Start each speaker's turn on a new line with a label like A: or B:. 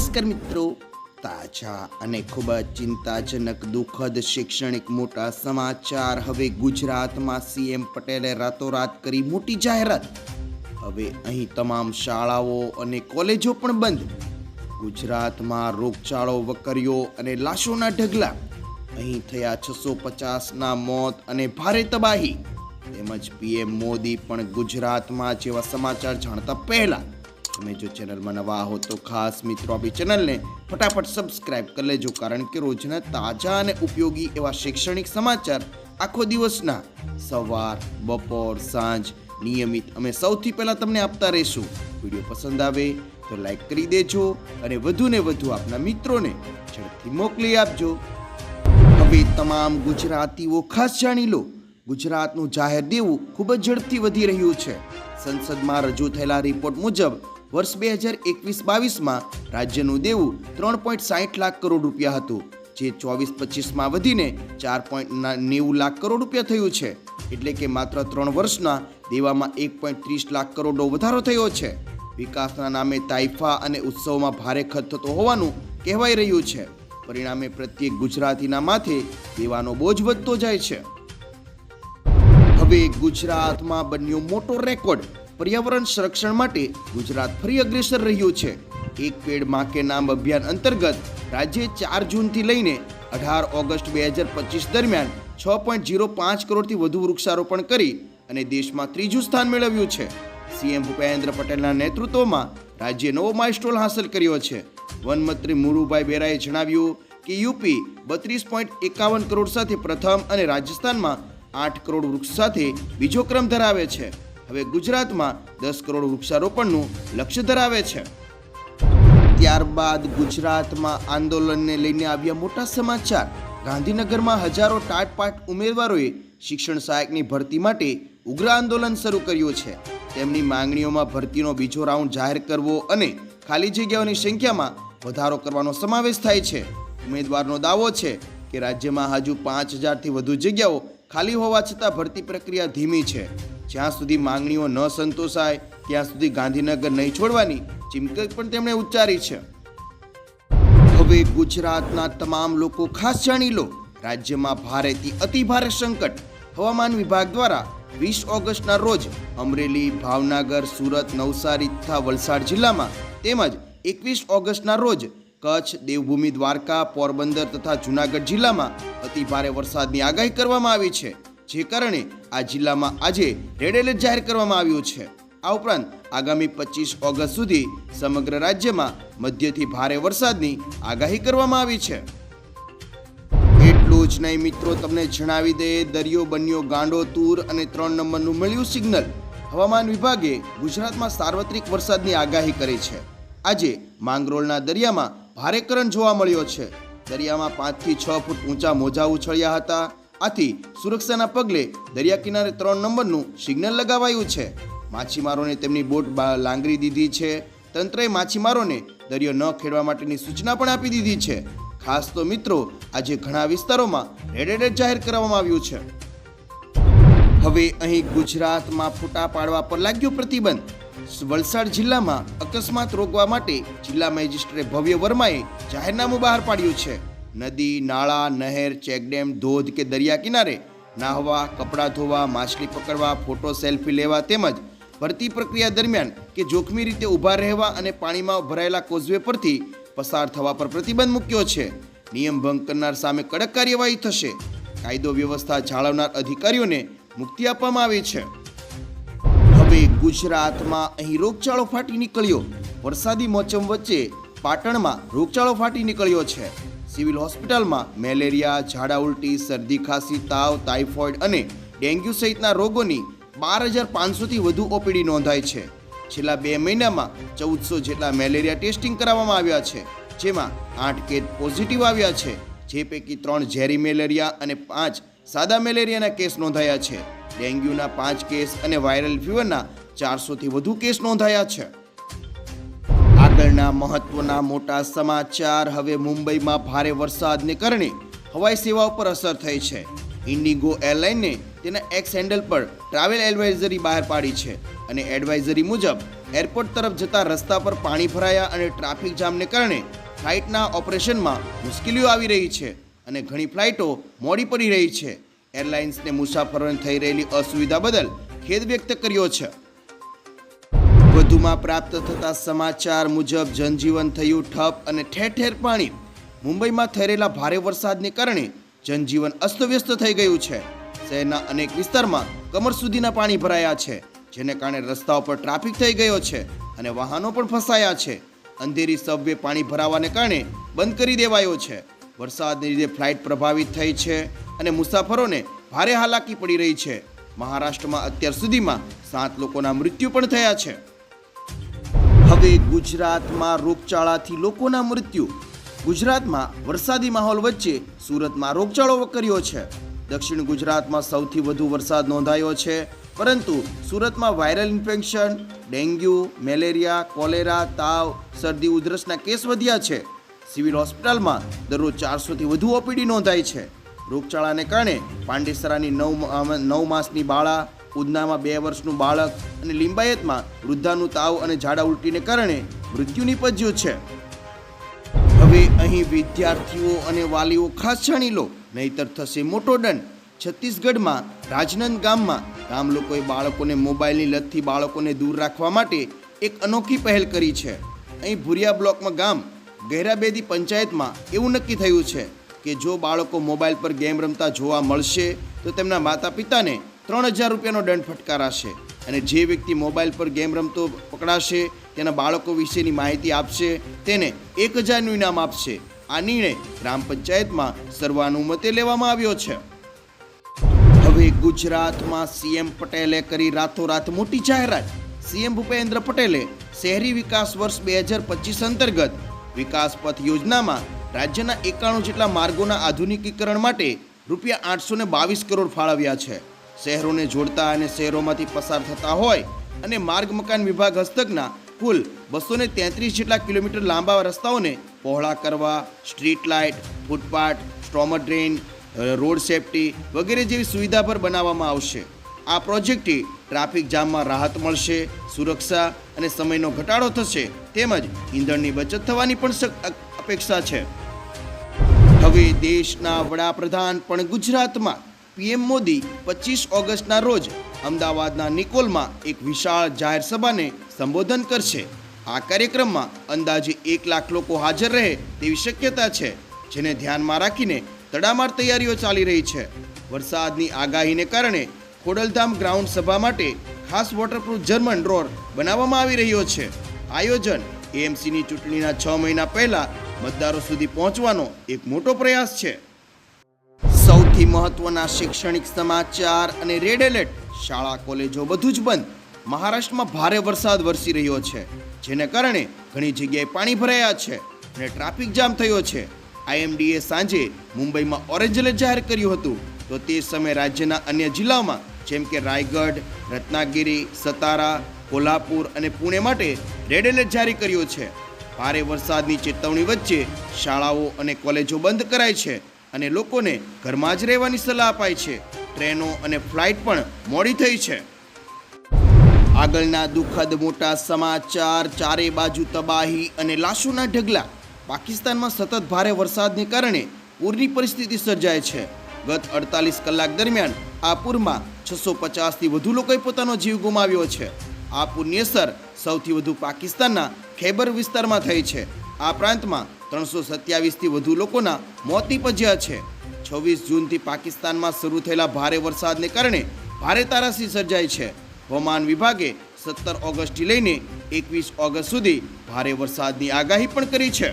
A: નમસ્કાર મિત્રો. તાજા અને ખૂબ જ ચિંતાજનક, દુઃખદ, શૈક્ષણિક મોટા સમાચાર. હવે ગુજરાતમાં સીએમ પટેલે રાતોરાત કરી મોટી જાહેરાત. હવે અહીં તમામ શાળાઓ અને કોલેજો પણ બંધ. ગુજરાતમાં રોગચાળો વકર્યો અને લાશોના ઢગલા. અહીં થયા છસો પચાસના મોત અને ભારે તબાહી. તેમજ પીએમ મોદી પણ ગુજરાતમાં જેવા સમાચાર જાણતા પહેલા તમે જો ચેનલમાં નવા હો તો ખાસ મિત્રો આપણી ચેનલને ફટાફટ સબસ્ક્રાઇબ કરી લેજો, કારણ કે રોજના તાજા અને ઉપયોગી એવા શૈક્ષણિક સમાચાર આખો દિવસના સવાર, બપોર, સાંજ નિયમિત અમે સૌથી પહેલાં તમને આપતા રહીશું. વીડિયો પસંદ આવે તો લાઈક કરી દેજો અને વધુને વધુ આપના મિત્રોને ઝડપથી મોકલી આપજો. હવે તમામ ગુજરાતીઓ ખાસ જાણી લો. ગુજરાતનું જાહેર દેવું ખૂબ જ ઝડપથી વધી રહ્યું છે. સંસદમાં રજૂ થયેલા રિપોર્ટ મુજબ વર્ષ બે હજાર એકવીસ બાવીસમાં રાજ્યનું દેવું ત્રણ પોઈન્ટ સાહીઠ લાખ કરોડ રૂપિયા હતું, જે ચોવીસ પચીસમાં વધીને ચાર પોઈન્ટ નેવું લાખ કરોડ રૂપિયા થયું છે. એટલે કે માત્ર ત્રણ વર્ષના દેવામાં એક પોઈન્ટ ત્રીસ લાખ કરોડનો વધારો થયો છે. વિકાસના નામે તાઇફા અને ઉત્સવમાં ભારે ખર્ચ થતો હોવાનું કહેવાઈ રહ્યું છે. પરિણામે પ્રત્યેક ગુજરાતીના માથે દેવાનો બોજ વધતો જાય છે. હવે ગુજરાતમાં બન્યો મોટો રેકોર્ડ. પર્યાવરણ સંરક્ષણ માટે ગુજરાત ફરી અગ્રેસર રહ્યું છે. એક પેડમાં કે નામ અભિયાન અંતર્ગત રાજ્યે ચાર જૂનથી લઈને અઢાર ઓગસ્ટ બે હજાર પચીસ દરમિયાન છ પોઈન્ટ જીરો પાંચ કરોડથી વધુ વૃક્ષારોપણ કરી અને દેશમાં ત્રીજું સ્થાન મેળવ્યું છે. સીએમ ભૂપેન્દ્ર પટેલના નેતૃત્વમાં રાજ્યે નવો માઇલસ્ટોન હાંસલ કર્યો છે. વનમંત્રી મુરુભાઈ બેરાએ જણાવ્યું કે યુપી બત્રીસ પોઈન્ટ એકાવન કરોડ સાથે પ્રથમ અને રાજસ્થાનમાં આઠ કરોડ વૃક્ષ સાથે બીજો ક્રમ ધરાવે છે. હવે ગુજરાતમાં દસ કરોડ વૃક્ષારોપણનું લક્ષ્ય ધરાવે છે. ત્યારબાદ ગુજરાતમાં આંદોલનને લઈને આવ્યા મોટા સમાચાર. ગાંધીનગરમાં હજારો ટાટપાટ ઉમેદવારોએ શિક્ષણ સહાયકની ભરતી માટે ઉગ્ર આંદોલન શરૂ કર્યું છે. તેમની માંગણીઓમાં ભરતીનો બીજો રાઉન્ડ જાહેર કરવો અને ખાલી જગ્યાઓની સંખ્યામાં વધારો કરવાનો સમાવેશ થાય છે. ઉમેદવારનો દાવો છે કે રાજ્યમાં હજુ પાંચ હજારથી વધુ જગ્યાઓ ખાલી હોવા છતાં ભરતી પ્રક્રિયા ધીમી છે. જ્યાં સુધી માંગણીઓ ન સંતોષાય, ત્યાં સુધી ગાંધીનગર નહીં છોડવાની ચીમકી પણ તેમણે ઉચ્ચારી છે. હવે ગુજરાતના તમામ લોકો ખાસ જાણી લો, રાજ્યમાં ભારેથી અતિ ભારે સંકટ. હવામાન વિભાગ દ્વારા વીસ ઓગસ્ટના રોજ અમરેલી, ભાવનગર, સુરત, નવસારી તથા વલસાડ જિલ્લામાં તેમજ એકવીસ ઓગસ્ટના રોજ કચ્છ, દેવભૂમિ, દ્વારકા, પોરબંદર તથા જુનાગઢ જિલ્લામાં અતિ ભારે વરસાદની આગાહી કરવામાં આવી છે. જે કારણે આ જિલ્લામાં આજે રેડ એલર્ટ જાહેર કરવામાં આવ્યું છે. આ ઉપરાંત આગામી પચીસ ઓગસ્ટ સુધી સમગ્ર રાજ્યમાં મધ્યથી ભારે વરસાદની આગાહી કરવામાં આવી છે. એટલું જ નહીં મિત્રો, તમને જણાવી દઈએ, દરિયો બન્યો ગાંડો, તૂર અને ત્રણ નંબરનું મળ્યું સિગ્નલ. હવામાન વિભાગે ગુજરાતમાં સાર્વત્રિક વરસાદની આગાહી કરી છે. આજે માંગરોળના દરિયામાં ભારે કરંટ જોવા મળ્યો છે. દરિયામાં પાંચથી છ ફૂટ ઊંચા મોજા ઉછળ્યા હતા. આથી સુરક્ષાના પગલે દરિયા કિનારે ત્રણ નંબરનું સિગ્નલ લગાવાયું છે. માછીમારોને તેમની બોટ લાંગરી દીધી છે. તંત્રએ માછીમારોને દરિયો ન ખેડવા માટેની સૂચના પણ આપી દીધી છે. ખાસ તો મિત્રો, આજે ઘણા વિસ્તારોમાં રેડ એલર્ટ જાહેર કરવામાં આવ્યું છે. હવે અહીં ગુજરાતમાં ફૂટા પાડવા પર લાગ્યો પ્રતિબંધ. વલસાડ જિલ્લામાં અકસ્માત રોકવા માટે જિલ્લા મેજિસ્ટ્રેટ ભવ્ય વર્માએ જાહેરનામું બહાર પાડ્યું છે. નદી, નાળા, નહેર, ચેકડેમ, ધોધ કે દરિયા કિનારે નાહવા, કપડાં ધોવા, માછલી પકડવા, ફોટો સેલ્ફી લેવા તેમજ ભરતી પ્રક્રિયા દરમિયાન કે જોખમી રીતે ઊભા રહેવા અને પાણીમાં ભરાયેલા કોઝવે પરથી પસાર થવા પર પ્રતિબંધ મૂક્યો છે. નિયમ ભંગ કરનાર સામે કડક કાર્યવાહી થશે. કાયદો વ્યવસ્થા જાળવનાર અધિકારીઓને મુક્તિ આપવામાં આવી છે. હવે ગુજરાતમાં અહીં રોગચાળો ફાટી નીકળ્યો. વરસાદી મોસમ વચ્ચે પાટણમાં રોગચાળો ફાટી નીકળ્યો છે. સિવિલ હોસ્પિટલમાં મેલેરિયા, ઝાડા ઉલટી, શરદી ખાંસી, તાવ, ટાઇફોઇડ અને ડેન્ગ્યુ સહિતના રોગોની બાર હજાર પાંચસોથી વધુ ઓપીડી નોંધાઈ છે. છેલ્લા બે મહિનામાં ચૌદસો જેટલા મેલેરિયા ટેસ્ટિંગ કરાવવામાં આવ્યા છે, જેમાં આઠ કેસ પોઝિટિવ આવ્યા છે, જે પૈકી ત્રણ ઝેરી મેલેરિયા અને પાંચ સાદા મેલેરિયાના કેસ નોંધાયા છે. ડેન્ગ્યુના પાંચ કેસ અને વાયરલ ફીવરના ચારસોથી વધુ કેસ નોંધાયા છે. આગળના મહત્વના મોટા સમાચાર. હવે મુંબઈમાં ભારે વરસાદને કારણે. હવાઈ સેવાઓ પર અસર થઈ છે. ઇન્ડિગો એરલાઇનને તેના એક્સ હેન્ડલ પર ટ્રાવેલ એડવાઇઝરી બહાર પાડી છે અને એડવાઇઝરી મુજબ એરપોર્ટ તરફ જતા રસ્તા પર પાણી ભરાયા અને ટ્રાફિક જામને કારણે ફ્લાઇટના ઓપરેશનમાં મુશ્કેલીઓ આવી રહી છે અને ઘણી ફ્લાઇટો મોડી પડી રહી છે. એરલાઇન્સને મુસાફરોને થઈ રહેલી અસુવિધા બદલ ખેદ વ્યક્ત કર્યો છે. વધુમાં પ્રાપ્ત થતા સમાચાર મુજબ જનજીવન થયું ઠપ અને ઠેર ઠેર પાણી. મુંબઈમાં રહેલા ભારે વરસાદને કારણે જનજીવન અસ્તવ્યસ્ત થઈ ગયું છે. શહેરના અનેક વિસ્તારમાં કમર સુધીના પાણી ભરાયા છે, જેને કારણે રસ્તાઓ પર ટ્રાફિક થઈ ગયો છે અને વાહનો પણ ફસાયા છે. અંધેરી સબવે પાણી ભરાવાને કારણે બંધ કરી દેવાયો છે. વરસાદને લીધે ફ્લાઇટ પ્રભાવિત થઈ છે અને મુસાફરોને ભારે હાલાકી પડી રહી છે. મહારાષ્ટ્રમાં અત્યાર સુધીમાં સાત લોકોના મૃત્યુ પણ થયા છે. હવે ગુજરાતમાં રોગચાળાથી લોકોના મૃત્યુ. ગુજરાતમાં વરસાદી માહોલ વચ્ચે સુરતમાં રોગચાળો વકર્યો છે. દક્ષિણ ગુજરાતમાં સૌથી વધુ વરસાદ નોંધાયો છે, પરંતુ સુરતમાં viral infection, dengue, malaria, cholera, તાવ, શરદી, ઉધરસના કેસ વધ્યા છે. સિવિલ હોસ્પિટલમાં દરરોજ ચારસોથી વધુ ઓપીડી નોંધાય છે. રોગચાળાને કારણે પાંડેસરાની નવ નવ માસની બાળા ઉધનામાં બે વર્ષનું બાળક અને લિંબાયતમાં વૃદ્ધાનું તાવ અને ઝાડા ઉલટીને કારણે મૃત્યુ નિપજ્યું છે. હવે અહીં વિદ્યાર્થીઓ અને વાલીઓ ખાસ જાણી લો, નહીતર થશે મોટો દંડ. છત્તીસગઢમાં રાજનંદ ગામમાં ગામ લોકોએ બાળકોને મોબાઈલની લતથી બાળકોને દૂર રાખવા માટે એક અનોખી પહેલ કરી છે. અહીં ભુરિયા બ્લોકમાં ગામ ગહેરાબેદી પંચાયતમાં એવું નક્કી થયું છે કે જો બાળકો મોબાઈલ પર ગેમ રમતા જોવા મળશે, તો તેમના માતા પિતાને ત્રણ હજાર રૂપિયાનો દંડ ફટકારાશે. અને જે વ્યક્તિ મોબાઈલ પર ગેમ રમતો પકડાશે, તેના બાળકો વિશેની માહિતી આપશે, તેને એક હજારનું ઇનામ આપશે. આ નિર્ણય ગ્રામ પંચાયતમાં સર્વાનુમતે લેવામાં આવ્યો છે. હવે ગુજરાતમાં સીએમ પટેલે કરી રાતોરાત મોટી જાહેરાત. સીએમ ભૂપેન્દ્ર પટેલે શહેરી વિકાસ વર્ષ બે હજાર પચીસ અંતર્ગત વિકાસ પથ યોજનામાં રાજ્યના એકાણું જેટલા માર્ગોના આધુનિકીકરણ માટે રૂપિયા આઠસો બાવીસ કરોડ ફાળવ્યા છે. શહેરોને જોડતા અને શહેરોમાંથી પસાર થતા હોય અને માર્ગ મકાન વિભાગ હસ્તકના કુલ બસો ને તેત્રીસ જેટલા કિલોમીટર લાંબા રસ્તાઓને પહોળા કરવા, street light, footpath, storm drain road safety વગેરે જેવી સુવિધા પર બનાવવામાં આવશે. આ પ્રોજેક્ટથી ટ્રાફિક જામમાં રાહત મળશે, સુરક્ષા અને સમયનો ઘટાડો થશે તેમજ ઈંધણની બચત થવાની પણ અપેક્ષા છે. હવે દેશના વડાપ્રધાન પણ ગુજરાતમાં પીએમ મોદી પચીસ ઓગસ્ટના રોજ અમદાવાદના નિકોલમાં એક વિશાળ જાહેર સભાને સંબોધન કરશે. આ કાર્યક્રમમાં અંદાજે એક લાખ લોકો હાજર રહે તેવી શક્યતા છે, જેને ધ્યાનમાં રાખીને તડામાર તૈયારીઓ ચાલી રહી છે. વરસાદની આગાહીને કારણે ખોડલધામ ગ્રાઉન્ડ સભા માટે ખાસ વોટરપ્રૂફ જર્મન ડ્રોર બનાવવામાં આવી રહ્યો છે. આયોજન એએમસીની ચૂંટણીના છ મહિના પહેલા મતદારો સુધી પહોંચવાનો એક મોટો પ્રયાસ છે. સૌથી મહત્વના શૈક્ષણિક સમાચાર અને રેડ એલર્ટ, શાળા, કોલેજો બધું જ બંધ. મહારાષ્ટ્રમાં ભારે વરસાદ વરસી રહ્યો છે, જેને કારણે ઘણી જગ્યાએ પાણી ભરાયા છે અને ટ્રાફિક જામ થયો છે. આઈએમડીએ સાંજે મુંબઈમાં ઓરેન્જ એલર્ટ જાહેર કર્યું હતું. તો તે સમયે રાજ્યના અન્ય જિલ્લાઓમાં, જેમ કે રાયગઢ, રત્નાગિરી, સતારા, કોલ્હાપુર અને પુણે માટે રેડ એલર્ટ જારી કર્યો છે. ભારે વરસાદની ચેતવણી વચ્ચે શાળાઓ અને કોલેજો બંધ કરાય છે. અને લોકોને ઘરમાં જ રહેવાની સલાહ અપાય છે. ટ્રેનો અને ફ્લાઇટ પણ મોડી થઈ છે. આગળના દુઃખદ મોટા સમાચાર, ચારે બાજુ તબાહી અને લાશોના ઢગલા. પાકિસ્તાનમાં સતત ભારે વરસાદને કારણે પૂરની પરિસ્થિતિ સર્જાય છે. ગત અડતાલીસ કલાક દરમિયાન આ પૂરમાં છસો પચાસથી વધુ લોકોએ પોતાનો જીવ ગુમાવ્યો છે. આ પૂરની અસર સૌથી વધુ પાકિસ્તાનના ખૈબર વિસ્તારમાં થઈ છે. આ પ્રાંતમાં ત્રણસો સત્યાવીસથી વધુ લોકોના મોત નિપજ્યા છે. છવ્વીસ જૂનથી પાકિસ્તાનમાં શરૂ થયેલા ભારે વરસાદને કારણે ભારે તારાસી સર્જાઈ છે. હવામાન વિભાગે સત્તર ઓગસ્ટથી લઈને એકવીસ ઓગસ્ટ સુધી ભારે વરસાદની આગાહી પણ કરી છે.